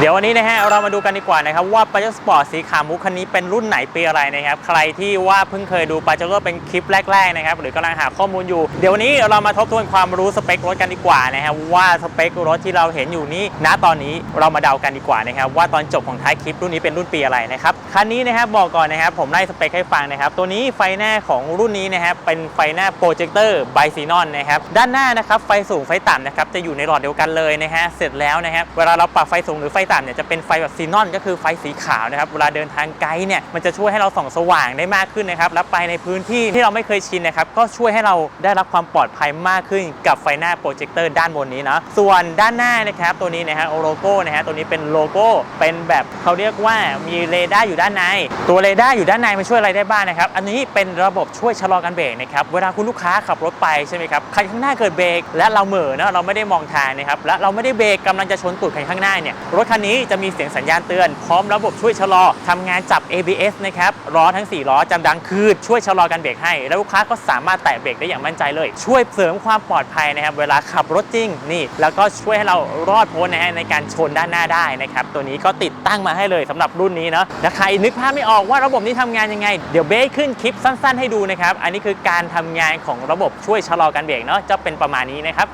เดี๋ยววันนี้นะฮะเรามาดูกันดีกว่านะครับว่าปาเจโร่สปอร์ตสีขาวมุกคันนี้เป็นรุ่นไหนปีอะไรนะครับใครที่ว่าเพิ่งเคยดูปาเจโร่เป็นคลิปแรกๆนะครับหรือกำลังหาข้อมูลอยู่ เดี๋ยววันนี้เรามาทบทวนความรู้สเปครถกันดีกว่านะครับว่าสเปครถที่เราเห็นอยู่นี้ณตอนนี้เรามาเดากันดีกว่านะครับว่าตอนจบของท้ายคลิปรุ่นนี้เป็นรุ่นปีอะไรนะครับคันนี้นะครับบอกก่อนนะครับผมไล่สเปคให้ฟังนะครับตัวนี้ไฟหน้าของรุ่นนี้นะครับเป็นไฟหน้าโปรเจคเตอร์ไบซีนอนนะครับด้านหน้านะครับไฟสูงไฟต่ำนะครับจะอยู่ในหลอดเดียวกันเลยนะฮะเสร็จแล้วนะครับเวลาเราปรับไฟสูงหรือไฟต่ำเนี่ยจะเป็นไฟแบบซีนอนก็คือไฟสีขาวนะครับ เวลาเดินทางไกลเนี่ยมันจะช่วยให้เราส่องสว่างได้มากขึ้นนะครับ แล้วไปในพื้นที่ที่เราไม่เคยชินนะครับก็ช่วยให้เราได้รับความปลอดภัยมากขึ้นกับไฟหน้าโปรเจคเตอร์ด้านบนนี้นะส่วนด้านหน้านะครับตัวนี้นะฮะโลโก้นะฮะตัวนี้เป็นโลโก้เป็นแบบเขาเรียกว่ามีเรดาร์อยู่ด้านใน ตัวเรดาร์อยู่ด้านในมันช่วยอะไรได้บ้างนะครับ อันนี้เป็นระบบช่วยชะลอการเบรกนะครับเวลาคุณลูกค้าขับรถไปใช่ไหมครับคันข้างหน้าเกิดเบรกและเราเหม่อเนะเราไม่ได้มองทางนะครับและเราไม่ได้เบรกกำลังจะชนตูดคันข้างหน้าเนี่ยรถคันันี้จะมีเสียงสัญญาณเตือน พร้อมระบบช่วยชะลอทำงานจับ ABS นะครับล้อทั้ง 4 ล้อจำดังคือช่วยชะลอการเบรกให้ แล้วลูกค้าก็สามารถแตะเบรกได้อย่างมั่นใจเลย ช่วยเสริมความปลอดภัยนะครับ เวลาขับรถจริงนี่ แล้วก็ช่วยให้เรารอดพ้นนะฮะในการชนด้านหน้าได้นะครับ ตัวนี้ก็ติดตั้งมาให้เลยสำหรับรุ่นนี้เนาะถ้าใครนึกภาพไม่ออกว่าระบบนี้ทำงานยังไง เดี๋ยวเบสขึ้นคลิปสั้น ๆ ให้ดูนะครับ อันนี้คือการทำงานของระบบช่วยชะลอการเบรกเนาะจะเป็นประมาณนี้นะครับ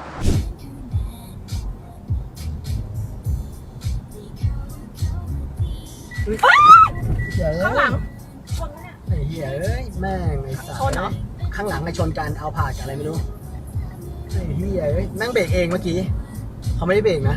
ข้างหลัง ไอ้เหี้ยเอ้ยแม่งไอ้สัสชนเหรอข้างหลังไอ้ชนกันเอาผ่านกับอะไรไม่รู้ไอ้เหี้ยเอ้ยแม่งเบรกเองเมื่อกี้เขาไม่ได้เบรกนะ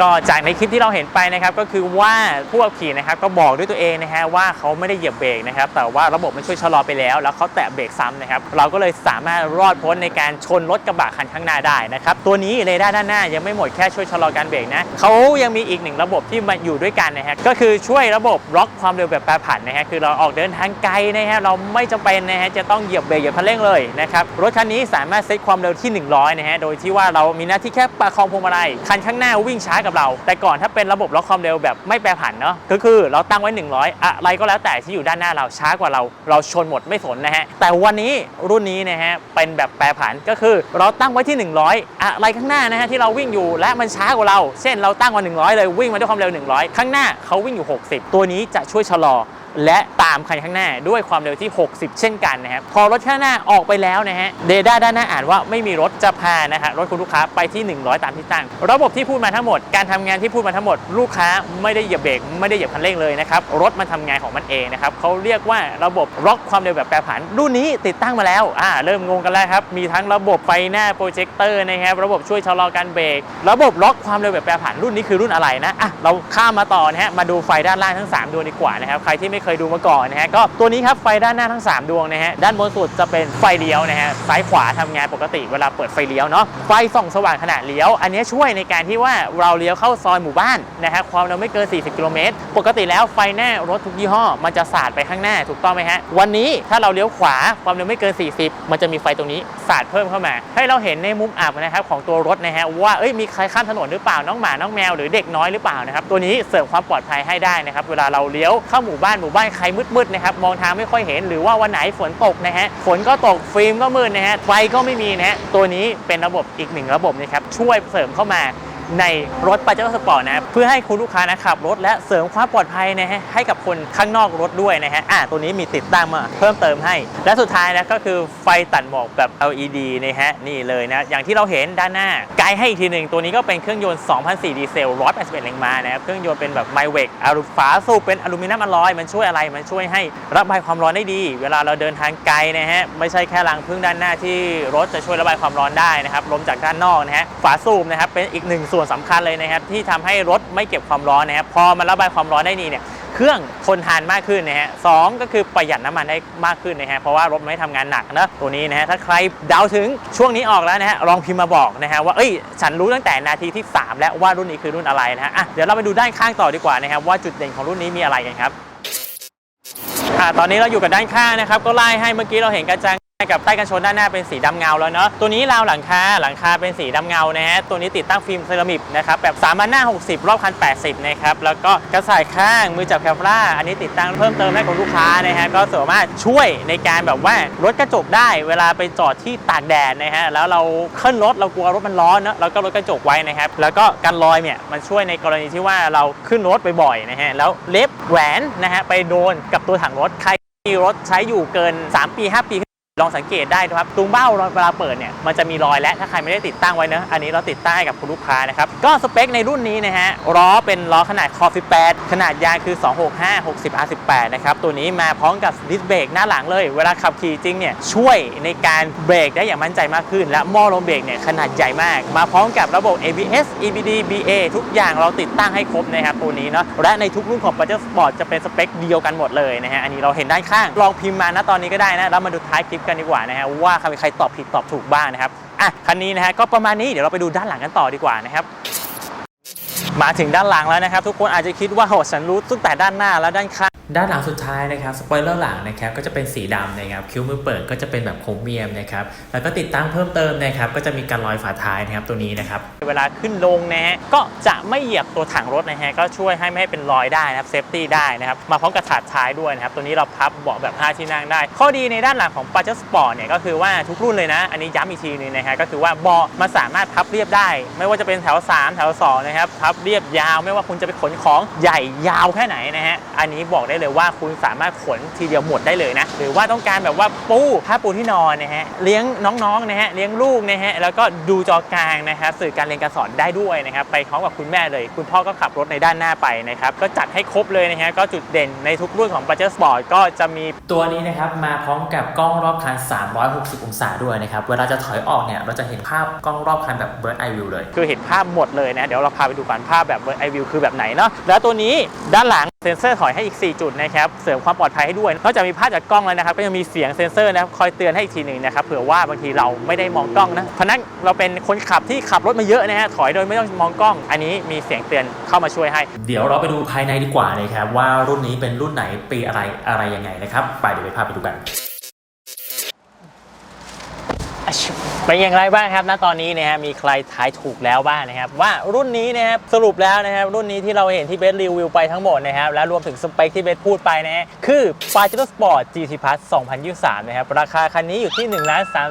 ก็จากในคลิปที่เราเห็นไปนะครับก็คือว่าผู้ขับขี่นะครับก็บอกด้วยตัวเองนะฮะว่าเขาไม่ได้เหยียบเบรกนะครับแต่ว่าระบบมันช่วยชะลอไปแล้ว แล้วเขาแตะเบรกซ้ำนะครับเราก็เลยสามารถรอดพ้นในการชนรถกระบะคันข้างหน้าได้นะครับตัวนี้เรดาร์ด้านหน้ายังไม่หมดแค่ช่วยชะลอการเบรกนะเขายังมีอีกหนึ่งระบบที่มาอยู่ด้วยกันนะฮะก็คือช่วยระบบล็อกความเร็วแบบแปรผันนะฮะคือเราออกเดินทางไกลนะฮะเราไม่จำเป็นนะฮะจะต้องเหยียบเบรกเหยียบคันเร่งเลยนะครับรถคันนี้สามารถเซตความเร็วที่ 100นะฮะโดยที่ว่าเรามีหน้าที่แค่ประคองพวงมาลัยคันข้างหน้าวิ่งช้ากับเรา แต่ก่อนถ้าเป็นระบบล็อกความเร็วแบบไม่แปรผันเนาะก็คือเราตั้งไว้ 100 อะไรก็แล้วแต่ที่อยู่ด้านหน้าเราช้ากว่าเรา เราชนหมดไม่สนนะฮะ แต่วันนี้รุ่นนี้นะฮะเป็นแบบแปรผันก็คือเราตั้งไว้ที่ 100 อะไรข้างหน้านะฮะที่เราวิ่งอยู่และมันช้ากว่าเรา เช่นเราตั้งไว้100 เลยวิ่งมาด้วยความเร็ว 100 ข้างหน้าเขาวิ่งอยู่ 60 ตัวนี้จะช่วยชะลอ และตามคันข้างหน้าด้วยความเร็วที่ 60 เช่นกันนะครับพอรถข้างหน้าออกไปแล้วนะฮะเดด้าด้านหน้าอ่านว่าไม่มีรถจะพานะฮะรถคุณลูกค้าไปที่ 100 ตามที่ตั้ง ระบบที่พูดมาทั้งหมดการทำงานที่พูดมาทั้งหมด ลูกค้าไม่ได้เหยียบเบรกไม่ได้เหยียบคันเร่งเลยนะครับรถมันทำงานของมันเองนะครับเขาเรียกว่าระบบล็อกความเร็วแบบแปรผัน รุ่นนี้ติดตั้งมาแล้วอ่าเริ่มงงกันแล้วครับมีทั้งระบบไฟหน้าโปรเจคเตอร์นะครับระบบช่วยชะลอการเบรกระบบล็อกความเร็วแบบแปรผันรุ่นนี้คือรุ่นอะไรนะอะเราข้ามมาต่อนะฮะมาดูไฟด้านล่างทั้ง 3ดวงดีกว่านะครับใครที่ไม่เคยดูมาก่อนนะฮะก็ตัวนี้ครับไฟด้านหน้าทั้ง 3 ดวงนะฮะด้านบนสุดจะเป็นไฟเลี้ยวนะฮะซ้ายขวาทำงานปกติเวลาเปิดไฟเลี้ยวเนาะไฟส่องสว่างขณะเลี้ยว อันนี้ช่วยในการที่ว่าเราเลี้ยวเข้าซอยหมู่บ้านนะฮะความเร็วไม่เกิน 40 กิโลเมตรปกติแล้วไฟหน้ารถทุกยี่ห้อ มันจะสาดไปข้างหน้าถูกต้องไหมฮะวันนี้ถ้าเราเลี้ยวขวาความเร็วไม่เกิน 40 มันจะมีไฟตรงนี้สาดเพิ่มเข้ามา ให้เราเห็นในมุมอับนะครับของตัวรถนะฮะว่าเอ้ยมีใครข้ามถนนหรือเปล่าน้องหมาน้องแมวหรือเด็กน้อยหรือเปล่านะครับตัวนี้เสริมความปลอดภัยให้ได้นะครับเวลาเราเลี้ยวเข้าหมู่บ้านหมู่บ้านใครมืดๆนะครับมองทางไม่ค่อยเห็น หรือว่าวันไหนฝนตกนะฮะฝนก็ตกฟิล์มก็มืดนะฮะไฟก็ไม่มีนะฮะตัวนี้เป็นระบบอีกหนึ่งระบบนะครับช่วยเสริมเข้ามา ในรถปาเจโร่สปอร์ตนะเพื่อให้คุณลูกค้านะขับรถและเสริมความปลอดภัยนะฮะให้กับคนข้างนอกรถด้วยนะฮะอ่าตัวนี้มีติดตั้งมาเพิ่มเติมให้ และสุดท้ายนะก็คือไฟตัดหมอกแบบ LED นะฮะนี่เลยนะอย่างที่เราเห็นด้านหน้าไกด์ให้อีกทีหนึ่งตัวนี้ก็เป็นเครื่องยนต์ 2004 ดีเซล 181 แรงม้านะครับเครื่องยนต์เป็นแบบไมเวกอลูฝาสูบเป็นอลูมิเนียมอลลอยมันช่วยอะไรมันช่วยให้ระบายความร้อนได้ดี เวลาเราเดินทางไกลนะฮะไม่ใช่แค่รังพึ่งด้านหน้าที่รถจะช่วยระบายความร้อนได้นะครับลมจากด้านนอกนะฮะฝาสูบนะครับเป็นอีกหนึ่งส่วนสำคัญเลยนะครับที่ทำให้รถไม่เก็บความร้อนนะครับพอมันระบายความร้อนได้ดีเนี่ยเครื่องทนทานมากขึ้นนะฮะสองก็คือประหยัดน้ำมันได้มากขึ้นนะฮะเพราะว่ารถไม่ทำงานหนักนะตัวนี้นะฮะถ้าใครเดาถึงช่วงนี้ออกแล้วนะฮะลองพิมพ์มาบอกนะฮะว่าเอ้ยฉันรู้ตั้งแต่นาทีที่ 3 แล้วว่ารุ่นนี้คือรุ่นอะไรนะฮะอะเดี๋ยวเราไปดูด้านข้างต่อดีกว่านะครับว่าจุดเด่นของรุ่นนี้มีอะไรกันครับอ่าตอนนี้เราอยู่กับด้านข้างนะครับ ก็ไล่ให้เมื่อกี้เราเห็นกระจัง กับใต้กันชนด้านหน้าเป็นสีดำเงาแล้วเนาะตัวนี้ราวหลังคาหลังคาเป็นสีดำเงานะฮะตัวนี้ติดตั้งฟิล์มเซรามิกนะครับแบบสามัญหน้า 60 รอบคัน 80 นะครับแล้วก็กระสายข้างมือจับแคมราอันนี้ติดตั้งเพิ่มเติมให้กับลูกค้านะฮะก็สามารถช่วยในการแบบว่าลดกระจกได้เวลาไปจอดที่ตากแดดนะฮะแล้วเราขึ้นรถเรากลัวรถมันร้อนเนอะเราก็ลดกระจกไว้นะครับแล้วก็กันรอยเนี่ยมันช่วยในกรณีที่ว่าเราขึ้นรถบ่อยๆนะฮะแล้วเล็บแหวนนะฮะไปโดนกับตัวถังรถใครมีรถใช้อยู่เกิน 3 ปี 5 ปี ลองสังเกตได้นะครับตรงเบ้าเวลาเปิดเนี่ยมันจะมีรอยและถ้าใครไม่ได้ติดตั้งไว้เนอะอันนี้เราติดตั้งให้กับคุณลูกค้านะครับก็สเปคในรุ่นนี้นะฮะล้อเป็นล้อขนาดคอ18ขนาดยางคือ 265 60 R18 นะครับตัวนี้มาพร้อมกับดิสเบรกหน้าหลังเลย เวลาขับขี่จริงเนี่ยช่วยในการเบรกได้อย่างมั่นใจมากขึ้น และหม้อลมเบรกเนี่ยขนาดใหญ่มาก มาพร้อมกับระบบ ABS EBD BA ทุกอย่างเราติดตั้งให้ครบนะครับตัวนี้เนาะและในทุกรุ่นของ b a j a j Sport จะเป็นสเปคเดียวกันหมดเลยนะฮะอันนี้เราเห็นด้านข้างลองพิมพ์มานะตอนนี้ก็ได้นะแล้วมาดูท้ายคลิปกันดีกว่านะฮะว่าใครใครตอบผิดตอบถูกบ้างนะครับอะคันนี้นะฮะก็ประมาณนี้เดี๋ยวเราไปดูด้านหลังกันต่อดีกว่านะครับมาถึงด้านหลังแล้วนะครับ ทุกคนอาจจะคิดว่าโหฉันรู้ตั้งแต่ด้านหน้าแล้วด้านข้าง ด้านหลังสุดท้ายนะครับสปอยเลอร์หลังนะครับก็จะเป็นสีดำนะครับคิ้วมือเปิดก็จะเป็นแบบโครเมียมนะครับแล้วก็ติดตั้งเพิ่มเติมนะครับก็จะมีการลอยฝาท้ายนะครับตัวนี้นะครับเวลาขึ้นลงนะฮะก็จะไม่เหยียบตัวถังรถนะฮะก็ช่วยให้ไม่ให้เป็นรอยได้นะครับเซฟตี้ได้นะครับมาพร้อมกับถาดท้ายด้วยนะครับตัวนี้เราพับเบาะแบบ 5 ที่นั่งได้ ข้อดีในด้านหลังของ p a j e r Sport เนี่ยก็คือว่าทุกรุ่นเลยนะ อันนี้ย้ำอีกทีนึงนะฮะก็คือว่าเบาะมันสามารถพับเรียบได้ ไม่ว่าจะเป็นแถว 3 แถว2นะครับพับเรียบยาว ไม่ว่าคุณจะไปขนของใหญ่ยาวแค่ไหนนะฮะอันนี้บอกได้เลยว่าคุณสามารถขนทีเดียวหมดได้เลยนะ หรือว่าต้องการแบบว่าปูผ้าปูที่นอนนะฮะ เลี้ยงน้องๆนะฮะ เลี้ยงลูกนะฮะ แล้วก็ดูจอกลางนะครับสื่อการเรียนการสอนได้ด้วยนะครับ ไปพร้อมกับคุณแม่เลย คุณพ่อก็ขับรถในด้านหน้าไปนะครับ ก็จัดให้ครบเลยนะฮะ ก็จุดเด่นในทุกรุ่นของ b a j a j Sport ก็จะมีตัวนี้นะครับมาพร้อมกับกล้องรอบคัน 360 องศาด้วยนะครับ เวลาจะถอยออกเนี่ยเราจะเห็นภาพกล้องรอบคันแบบ Bird Eye View เลย คือเห็นภาพหมดเลยนะ เดี๋ยวเราพาไปดูกันภาพแบบไอวิวคือแบบไหนเนาะ แล้วตัวนี้ด้านหลังเซ็นเซอร์ถอยให้อีก 4 จุดนะครับเสริมความปลอดภัยให้ด้วย นอกจากมีภาพจากกล้องแล้วนะครับ ก็ยังมีเสียงเซ็นเซอร์นะครับคอยเตือนให้อีกทีหนึ่งนะครับเผื่อว่าบางทีเราไม่ได้มองกล้องนะพนักเราเป็นคนขับที่ขับรถมาเยอะนะฮะถอยโดยไม่ต้องมองกล้อง อันนี้มีเสียงเตือนเข้ามาช่วยให้ เดี๋ยวเราไปดูภายในดีกว่านะครับว่ารุ่นนี้เป็นรุ่นไหนปีอะไรอะไรยังไงนะครับไปเดี๋ยวไปพาไปดูกัน เป็นอย่างไรบ้างครับ ณ ตอนนี้นะฮะ มีใครทายถูกแล้วบ้างนะครับ ว่ารุ่นนี้นะครับ สรุปแล้วนะครับ รุ่นนี้ที่เราเห็นที่เบสรีวิวไปทั้งหมดนะครับ และรวมถึงสเปคที่เบสพูดไปนะฮะ คือ p a j e r o Sport GT Plus 2023 นะครับ ราคาคันนี้อยู่ที่ 1 3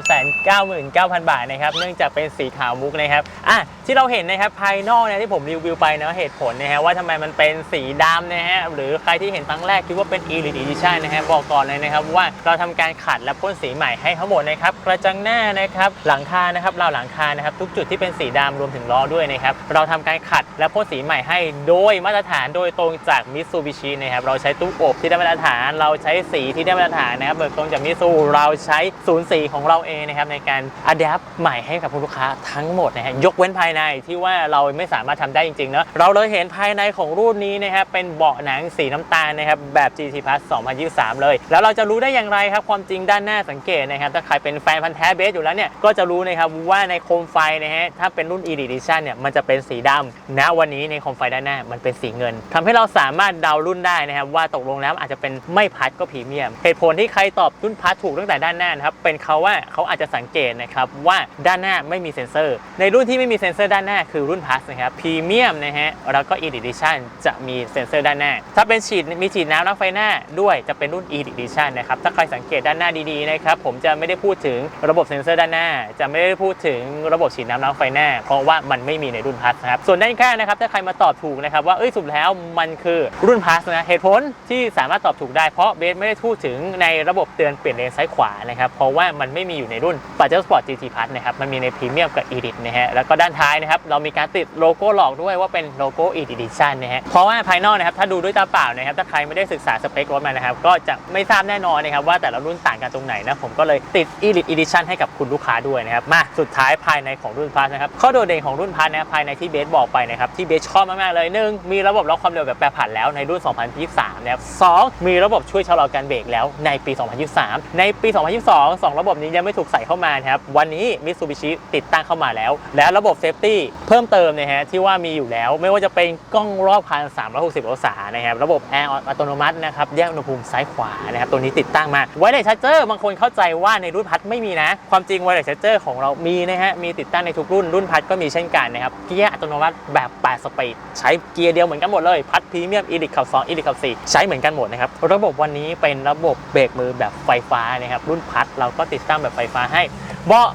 9 9 0 0 0 บาทนะครับ เนื่องจากเป็นสีขาวมุกนะครับ อะ ที่เราเห็นนะครับ ภายนอกเนี่ยที่ผมรีวิวไปเนาะเหตุผลนะฮะว่าทำไมมันเป็นสีดำนะฮะ หรือใครที่เห็นครั้งแรกคิดว่าเป็น Elite Edition นะฮะ บอกก่อนเลยนะครับว่าเราทำการขัดและพ่นสีใหม่ให้ทั้งหมดนะครับ กระจังหน้านะครับหลังคานะครับราวหลังคานะครับทุกจุดที่เป็นสีดำรวมถึงล้อด้วยนะครับเราทำการขัดและพ่นสีใหม่ให้โดยมาตรฐานโดยตรงจากมิ t ซูบิชินะครับเราใช้ตู้อบที่ได้มาตรฐาน เราใช้สีที่ได้มาตรฐานนะครับเบิกตรงจากมิซูเราใช้ศูนย์สีของเราเองนะครับในการอัดแอปใหม่ให้กับลูกค้าทั้งหมดนะฮะยกเว้นภายในที่ว่าเราไม่สามารถทำได้จริงๆเนาะเราเลยเห็นภายในของรุ่นนี้นะครับเป็นเบาะหนังสีน้ำตาลนะครับแบบ GT Plus 2023 เลย แล้วเราจะรู้ได้อย่างไรครับความจริงด้านหน้าสังเกตนะครับถ้าใครเป็นแฟนพันธ์แท้เบสอยู่แล้วเนี่ยก็จะรู้นะครับว่าในโคมไฟนะฮะถ้าเป็นรุ่น e d i t i o n เนี่ยมันจะเป็นสีดำณวันนี้ในโคมไฟด้านหน้ามันเป็นสีเงินทำให้เราสามารถเดารุ่นได้นะครับว่าตกลงแล้วอาจจะเป็นไม่พัดก็พรีเมียมเหตุผลที่ใครตอบรุ่นพัดถูกตั้งแต่ด้านหน้านะครับเป็นเขาว่าเขาอาจจะสังเกตนะครับว่าด้านหน้าไม่มีเซ็นเซอร์ ในรุ่นที่ไม่มีเซ็นเซอร์ด้านหน้าคือรุ่นพัสนะครับพรีเมียมนะฮะแล้วก็ e d i t i o n จะมีเซ็นเซอร์ด้านหน้า ถ้าเป็นฉีดมีฉีดน้ำล้างไฟหน้าด้วยจะเป็นรุ่น Edition นะครับถ้าใครสังเกตด้านหน้าดีๆนะครับผมจะไม่ได้พูดถึงระบบเซ็นเซอร์ด้านหน้า จะไม่ได้พูดถึงระบบฉีดน้ำล้างไฟหน้า เพราะว่ามันไม่มีในรุ่นพัสนะครับ ส่วนด้านข้างนะครับ ถ้าใครมาตอบถูกนะครับว่าเอ้ยสุดแล้วมันคือรุ่นพัสนะเหตุผลที่สามารถตอบถูกได้เพราะเบสไม่ได้พูดถึงในระบบเตือนเปลี่ยนเลนซ้ายขวานะครับเพราะว่ามันไม่มีอยู่ในรุ่น p a j e r o Sport GT Plus นะครับมันมีในพรีเมียมกับ Elite นะฮะแล้วก็ด้านท้ายนะครับเรามีการติดโลโก้หลอกด้วยว่าเป็นโลโก้ Elite Edition นะฮะเพราะว่าภายนอกนะครับถ้าดูด้วยตาเปล่านะครับถ้าใครไม่ได้ศึกษาสเปครถมานะครับก็จะไม่ทราบแน่นอนนะครับว่าแต่ละรุ่นต่างกันตรงไหนนะผมก็เลยติด Elite Edition ให้กับคุณลูกค้าด้วยนะครับมาสุดท้ายภายในของรุ่นพัทนะครับข้อโดดเด่นของรุ่นพัทนะครับภายในที่เบสบอกไปนะครับที่เบสชอบมากๆเลยหนึ่งมีระบบล็อกความเร็วแบบแปรผันแล้วในรุ่น 2023 นะครับสองมีระบบช่วยชะลอการเบรกแล้วในปี 2023 ในปี 2022สองระบบนี้ยังไม่ถูกใส่เข้ามานะครับวันนี้ Mitsubishi ติดตั้งเข้ามาแล้ว และระบบเซฟตี้เพิ่มเติมนะฮะที่ว่ามีอยู่แล้ว ไม่ว่าจะเป็นกล้องรอบคัน360 องศานะครับระบบแอร์อัตโนมัตินะครับแยกอุณหภูมิซ้ายขวานะครับตัวนี้ติดตั้งมาไวเลสชาร์เจอร์บางคนเข้าใจว่าในรุ่นพัดไม่มีนะความจริงไวเลสชาร์เจอร์ของเรามีนะฮะ มีติดตั้งในทุกรุ่น รุ่นพัดก็มีเช่นกันนะครับ เกียร์อัตโนมัติแบบ 8 สปีด ใช้เกียร์เดียวเหมือนกันหมดเลย พัดพรีเมียมอีลิคขับ2อีลิคขับ4ใช้เหมือนกันหมดนะครับ ระบบวันนี้เป็นระบบเบรกมือแบบไฟฟ้านะครับ รุ่นพัดเราก็ติดตั้งแบบไฟฟ้าให้ เบาะ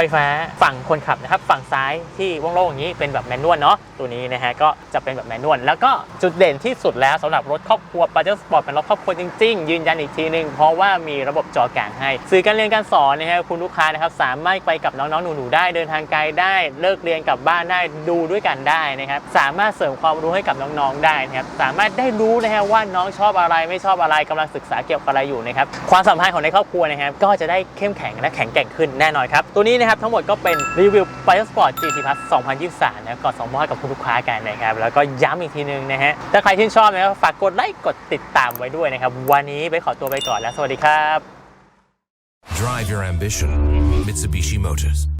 ไฟฟ้าฝั่งคนขับนะครับ ฝั่งซ้ายที่ว่างโล่งอย่างนี้เป็นแบบแมนนวลเนาะตัวนี้นะฮะก็จะเป็นแบบแมนนวลแล้วก็จุดเด่นที่สุดแล้วสำหรับรถครอบครัวปาเจอร์สปอร์ตเป็นรถครอบครัวจริงๆ ยืนยันอีกทีหนึง เพราะว่ามีระบบจอกลางให้ สื่อการเรียนการสอนนะฮะคุณลูกค้านะครับสามารถไปกับน้องๆหนูๆได้เดินทางไกลได้เลิกเรียนกลับบ้านได้ดูด้วยกันได้นะครับสามารถเสริมความรู้ให้กับน้องๆได้นะครับสามารถได้รู้นะฮะว่าน้องชอบอะไรไม่ชอบอะไรกำลังศึกษาเกี่ยวกับอะไรอยู่นะครับความสัมพันธ์ของในครอบครัวนะครับก็จะได้เข้มแข็งและแข็งแกร่งขึ้นแน่นอนครับตัวนี้นะครับทั้งหมดก็เป็นรีวิว f i r e Sport GT Plus 2023นะครับก่อนสองมอบกับคุณลูกค้ากันนะครับ แล้วก็ย้ำอีกทีนึงนะฮะ ถ้าใครที่ชอบนะครับฝากกดไลค์กดติดตามไว้ด้วยนะครับ วันนี้ไปขอตัวไปก่อนแล้ว สวัสดีครับ Drive your ambition. Mitsubishi Motors.